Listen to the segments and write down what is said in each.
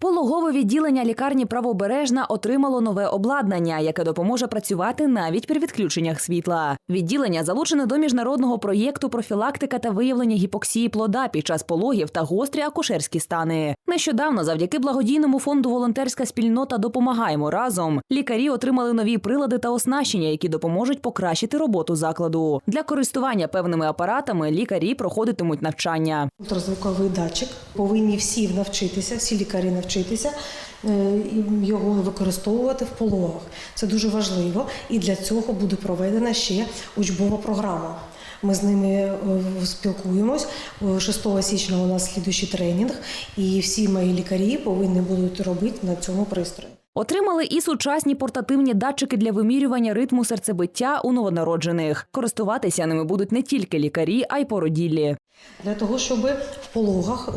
Пологове відділення лікарні Правобережна отримало нове обладнання, яке допоможе працювати навіть при відключеннях світла. Відділення залучене до міжнародного проєкту профілактика та виявлення гіпоксії плода під час пологів та гострі акушерські стани. Нещодавно, завдяки благодійному фонду Волонтерська спільнота допомагаємо разом. Лікарі отримали нові прилади та оснащення, які допоможуть покращити роботу закладу. Для користування певними апаратами лікарі проходитимуть навчання. Ультразвуковий датчик повинні всі навчитися, всі лікарі навчитися е, і його використовувати в пологах. Це дуже важливо, і для цього буде проведена ще учбова програма. Ми з ними е, спілкуємось. Е, 6 січня у нас слідуючий тренінг, і всі мої лікарі повинні будуть робити на цьому пристрої. Отримали і сучасні портативні датчики для вимірювання ритму серцебиття у новонароджених. Користуватися ними будуть не тільки лікарі, а й породіллі. Для того, щоб в пологах е,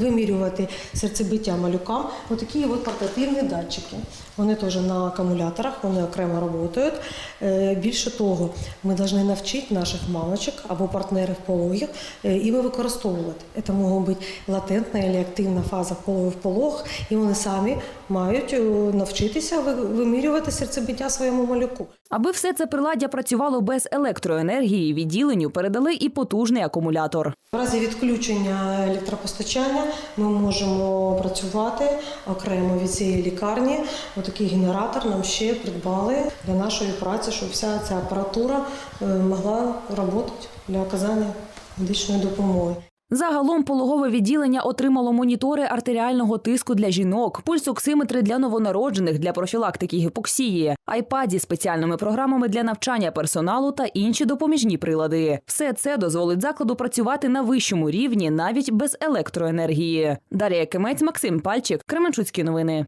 вимірювати серцебиття малюкам, отакі от портативні датчики. Вони теж на акумуляторах, вони окремо працюють. Е, Більше того, ми повинні навчити наших мамочок або партнерів пологів е, і використовувати. Це може бути латентна або активна фаза пологів полог, і вони самі мають е, навчитися ви- вимірювати серцебиття своєму малюку. Аби все це приладдя працювало без електроенергії, відділенню передали і потужний акумулятор. В разі відключення електропостачання ми можемо працювати окремо від цієї лікарні. Отакий генератор нам ще придбали для нашої праці, щоб вся ця апаратура е, могла працювати для оказання медичної допомоги. Загалом пологове відділення отримало монітори артеріального тиску для жінок, пульсоксиметри для новонароджених для профілактики гіпоксії, айпаді спеціальними програмами для навчання персоналу та інші допоміжні прилади. Все це дозволить закладу працювати на вищому рівні навіть без електроенергії. Дар'я Кимець, Максим Пальчик, Кременчуцькі новини.